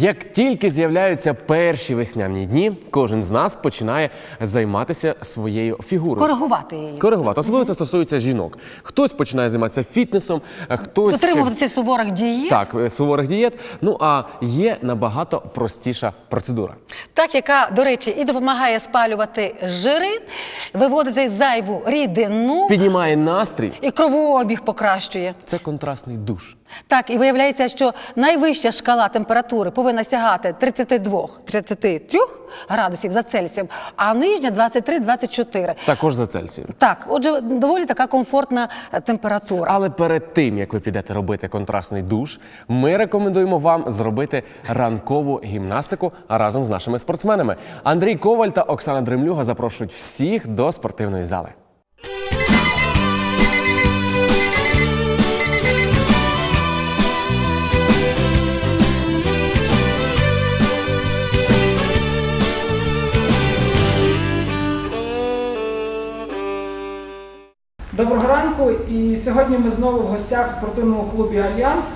Як тільки з'являються перші весняні дні, кожен з нас починає займатися своєю фігурою. Коригувати її. Коригувати. Особливо це стосується жінок. Хтось починає займатися фітнесом, хтось Дотримуватися суворих дієт. так, е, суворих дієт. Ну а є набагато простіша процедура. Так, яка, до речі, і допомагає спалювати жири, виводити зайву рідину Піднімає настрій. і кровообіг покращує. Це контрастний душ. Так, і виявляється, що найвища шкала температури повинна сягати 32-33 градусів за Цельсієм, а нижня 23-24. Також за Цельсієм. Так, отже, доволі така комфортна е, температура. Але перед тим як ви підете робити контрастний душ, ми рекомендуємо вам зробити ранкову гімнастику разом з нашими спортсменами. Андрій Коваль та Оксана Дремлюга запрошують всіх до спортивної зали. Сьогодні ми знову в гостях в спортивному клубі Альянс.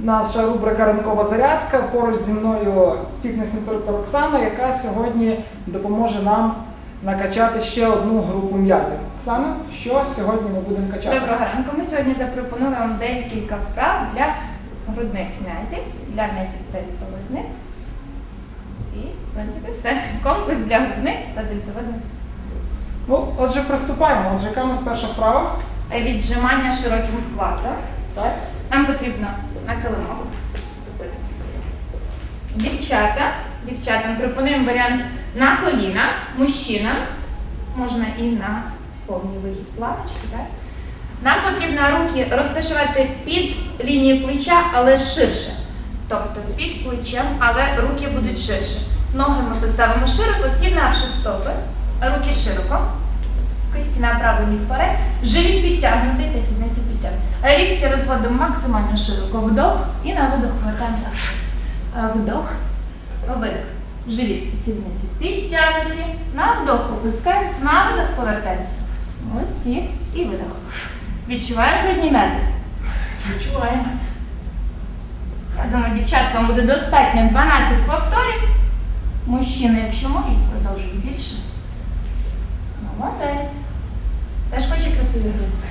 Наша рубрика Ранкова зарядка. Поруч зі мною фітнес-інструктор Оксана, яка сьогодні допоможе нам накачати ще одну групу м'язів. Оксана, що сьогодні ми будемо качати? Доброго ранку. Ми сьогодні запропонуємо вам декілька вправ для грудних м'язів, для м'язів дельтовидних. І, в принципі, все. Комплекс для грудних та дельтовидних. Ну, отже, приступаємо. Отже, яка у нас перша вправа? Віджимання широким хватом. Так. Нам потрібно на килимок. Дівчата. Дівчатам пропонуємо варіант на колінах, мужчинам. Можна і на повній вихід плавочки. Так? Нам потрібно руки розташувати під лінією плеча, але ширше. Тобто під плечем, але руки будуть ширше. Ноги ми поставимо широко, з'єднавши стопи, руки широко. Кисті направлені вперед, живіт підтягнутий та сідниці підтягнуті. Лікті розводимо максимально широко. Вдох і на видох повертаємося. Вдох, видох. Живіт і сідниці підтягнуті. На вдох опускаємось, на видох повертаємося. Молодці. І видох. Відчуваємо грудні м'язи? Відчуваємо. Я думаю, дівчаткам буде достатньо 12 повторів. Мужчини, якщо можуть, продовжують більше. Молодець. Теж хоче красиві груди.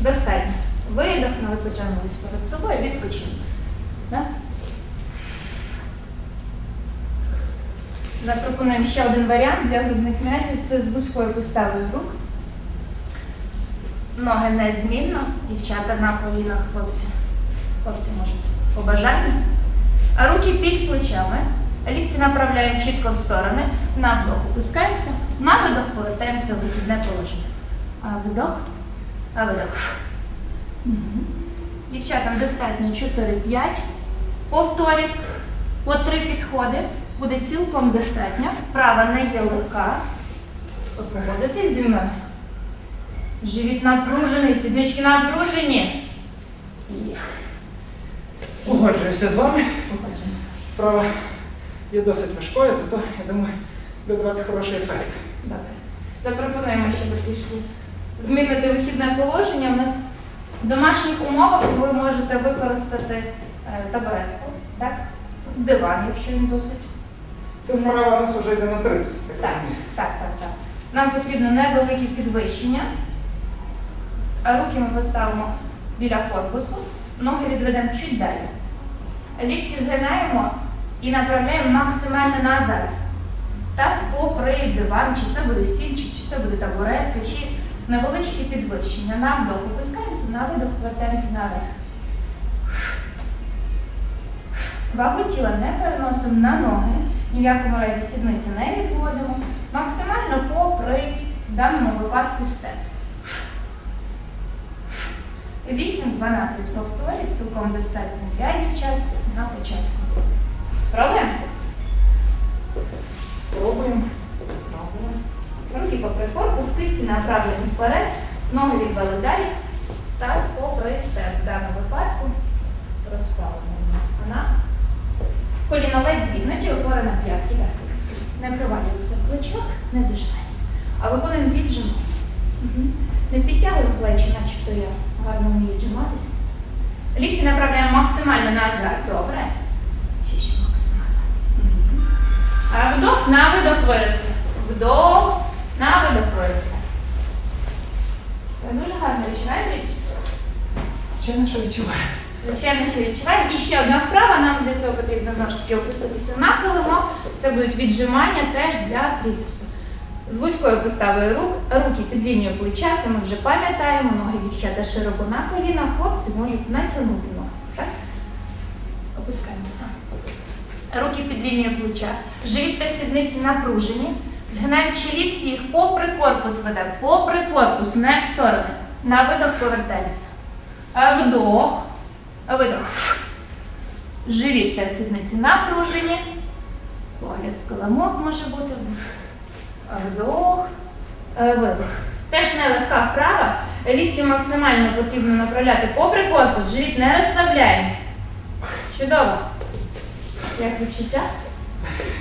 Достатньо. Видохнули, потягнулись перед собою, відпочинок. Запропонуємо ще один варіант для грудних м'язів. Це з вузькою поставою рук. Ноги незмінно, дівчата на колінах, хлопці. Хлопці можуть по бажанню. А руки під плечами. Лікті направляємо чітко в сторони. На вдох опускаємося, на видох повертаємося в вихідне положення. А вдох, а видох. Дівчатам достатньо 4-5 повторів. По три підходи. Буде цілком достатньо. Права не є легка. Ви погодитесь зі мною. Живіт напружений, сіднички напружені. І Погоджуюся з вами. погоджуємося. Вправа є досить важкою, зато я думаю, буде давати хороший ефект. Добре. Запропонуємо, щоб ви пішли змінити вихідне положення. У нас в домашніх умовах ви можете використати е, табуретку, так? диван, якщо він досить. Це вправа у нас вже йде на 30, так Так, розумію. так, так, так. Нам потрібно невелике підвищення. А руки ми поставимо біля корпусу, ноги відведемо чуть далі. Лікті згинаємо і направляємо максимально назад. Таз попри диван, чи це буде стільчик, чи це буде табуретка, чи невеличке підвищення. На вдох опускаємося, на видох повертаємося наверх. Вагу тіла не переносимо на ноги, ні в якому разі сідниці не відводимо. Максимально попри в даному випадку степ. 8-12 повторів цілком достатньо для дівчат на початку. Спробуємо? Спробуємо. Руки попри корпус, кисті направлені вперед, ноги відвели далі. Таз попри степ. В даному випадку розправлена спина. Коліна ледь зігнуті, опора на п'ятки. Не провалюємося в плечах, не зажимаємося. А виконуємо віджиму. Мгм. Не підтягуємо плечі, начебто я гарно вмію віджиматися. Лікті направляємо максимально назад. Добре. Вдох, на видох виросли. Вдох, на видох виросли. Це дуже гарно відчуваєте? Звичайно, що відчуваю. Звичайно, що відчуваємо. І ще одна вправа, нам для цього потрібно знову ж таки опуститися на килимок. Це будуть віджимання теж для трицепсу. З вузькою поставою рук, руки під лінією плеча, це ми вже пам'ятаємо, ноги дівчата широко на колінах, хлопці можуть натягнути ноги. Так? Опускаємося. Руки під лінією плеча. Живіт та сідниці напружені. Згинаючи лікті, їх попри корпус веде, попри корпус, не в сторони. На видох повертаємося. Вдох. Видох. Живіт та сідниці напружені. Погляд в килимок може бути. Вдох. Видох. Теж нелегка вправа. Лікті максимально потрібно направляти попри корпус. Живіт не розслабляємо. Чудово. Як відчуття?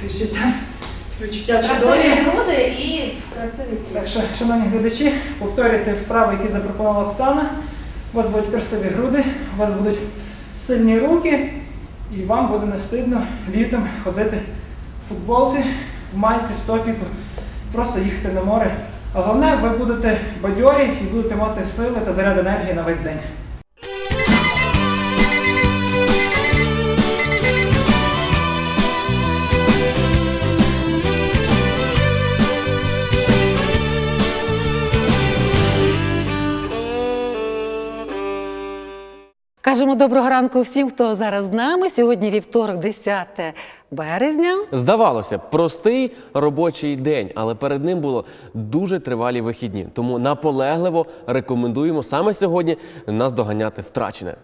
Відчуття, відчуття чудові. груди і красиві Так що, шановні глядачі, повторюйте вправи, які запропонувала Оксана. У вас будуть красиві груди, у вас будуть сильні руки, і вам буде не стидно літом ходити в футболці, в майці, в топіку, просто їхати на море. А головне, ви будете бадьорі і будете мати сили та заряд енергії на весь день. Кажемо доброго ранку всім, хто зараз з нами. Сьогодні вівторок, 10 березня. Здавалося, б, простий робочий день, але перед ним було дуже тривалі вихідні. Тому наполегливо рекомендуємо саме сьогодні наздоганяти втрачене.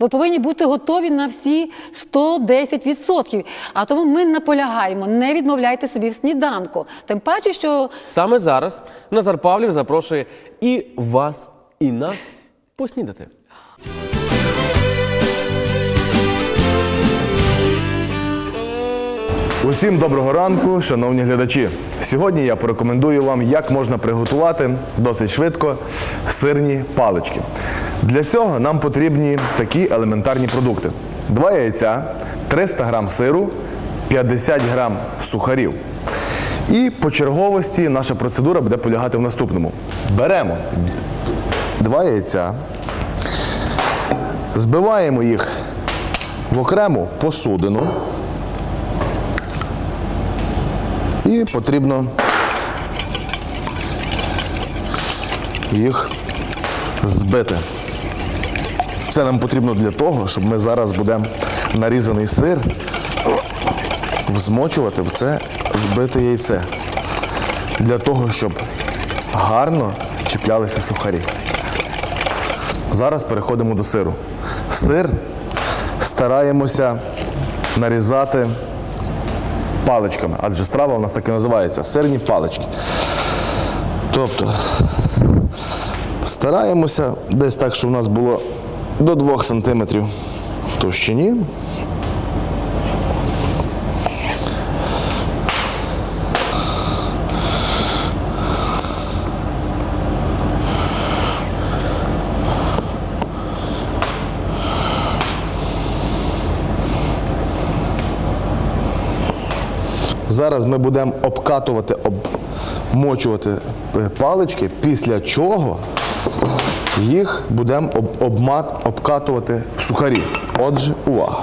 Ви повинні бути готові на всі 110%. А тому ми наполягаємо, не відмовляйте собі в сніданку. Тим паче, що Саме зараз Назар Павлів запрошує і вас, і нас поснідати. Усім доброго ранку, шановні глядачі. Сьогодні я порекомендую вам, як можна приготувати досить швидко сирні палички. Для цього нам потрібні такі елементарні продукти: два яйця, 300 грам сиру, 50 грам сухарів. І по черговості наша процедура буде полягати в наступному: беремо два яйця, збиваємо їх в окрему посудину. І потрібно їх збити. Це нам потрібно для того, щоб ми зараз будемо нарізаний сир взмочувати в це збите яйце. Для того, щоб гарно чіплялися сухарі. Зараз переходимо до сиру. Сир стараємося нарізати паличками, адже страва у нас так і називається сирні палички. Тобто стараємося десь так, щоб у нас було до 2 см в товщині. Зараз ми будемо обкатувати, обмочувати е, палички, після чого їх будемо обкатувати в сухарі. Отже, увага.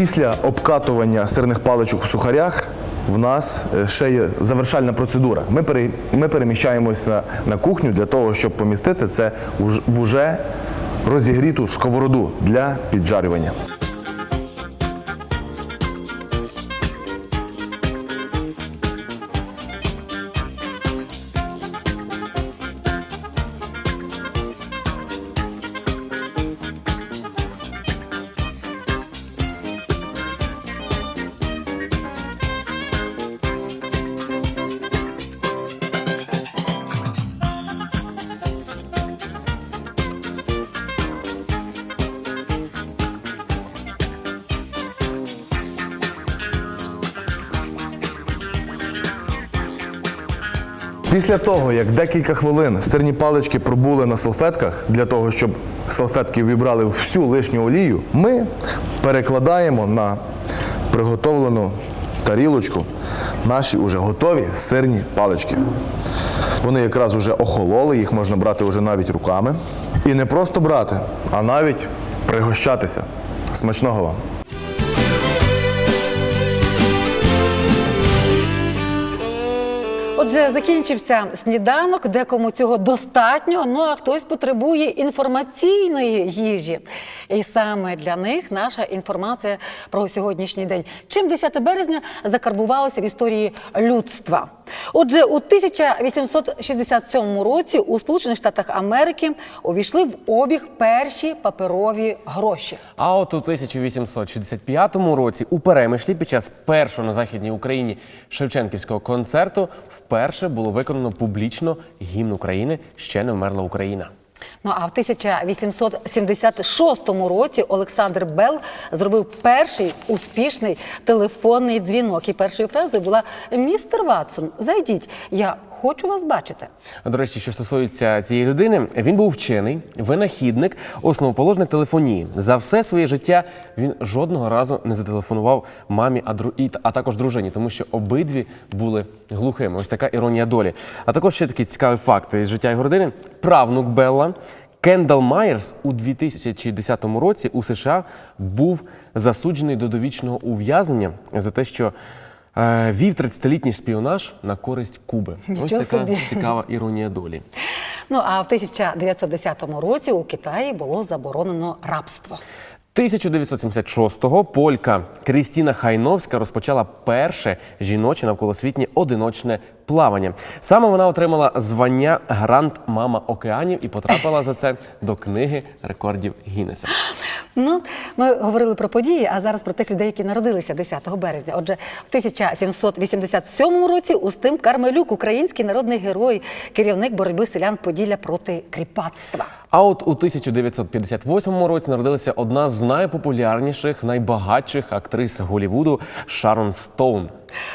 Після обкатування сирних паличок в сухарях в нас е, ще є завершальна процедура. Ми, пере, переміщаємося на кухню для того, щоб помістити це в уже розігріту сковороду для піджарювання. Після того, як декілька хвилин сирні палички пробули на салфетках для того, щоб салфетки вібрали всю лишню олію, ми перекладаємо на приготовлену тарілочку наші уже готові сирні палички. Вони якраз уже охололи, їх можна брати вже навіть руками. І не просто брати, а навіть пригощатися. Смачного вам! Отже, закінчився сніданок, декому цього достатньо, ну а хтось потребує інформаційної їжі. І саме для них наша інформація про сьогоднішній день. Чим 10 березня закарбувалося в історії людства? Отже, у 1867 році у Сполучених Штатах Америки увійшли в обіг перші паперові гроші. А от у 1865 році у Перемишлі під час першого на західній Україні Шевченківського концерту вперше було виконано публічно гімн України Ще не вмерла Україна. Ну а в 1876 році Олександр Белл зробив перший успішний телефонний дзвінок. І першою фразою була Містер Ватсон, зайдіть, я хочу вас бачити. До речі, що стосується цієї людини, він був вчений, винахідник, основоположник телефонії. За все своє життя він жодного разу не зателефонував мамі, а, дру... а також дружині, тому що обидві були глухими. Ось така іронія долі. А також ще такий цікавий факт із життя його родини. Правнук Белла Кендал Майерс у 2010 році у США був засуджений до довічного ув'язнення за те, що вів 30-літній шпіонаж на користь Куби. Ось така собі. цікава іронія долі. Ну а в 1910 році у Китаї було заборонено рабство. 1976-го полька Крістіна Хайновська розпочала перше жіноче навколосвітнє одиночне плавання. Саме вона отримала звання Грант Мама океанів і потрапила за це до книги рекордів Гіннеса. Ну, ми говорили про події, а зараз про тих людей, які народилися 10 березня. Отже, в 1787 році Устим Кармелюк, український народний герой, керівник боротьби селян Поділля проти кріпацтва. А от у 1958 році народилася одна з найпопулярніших, найбагатших актрис Голлівуду Шарон Стоун.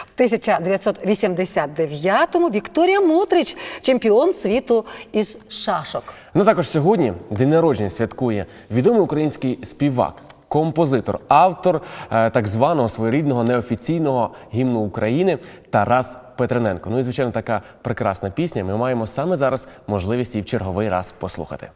В 1989-му Вікторія Мотрич, чемпіон світу із шашок. Ну також сьогодні день народження святкує відомий український співак, композитор, автор е, так званого своєрідного неофіційного гімну України Тарас Петрененко. Ну і звичайно, така прекрасна пісня. Ми маємо саме зараз можливість її в черговий раз послухати.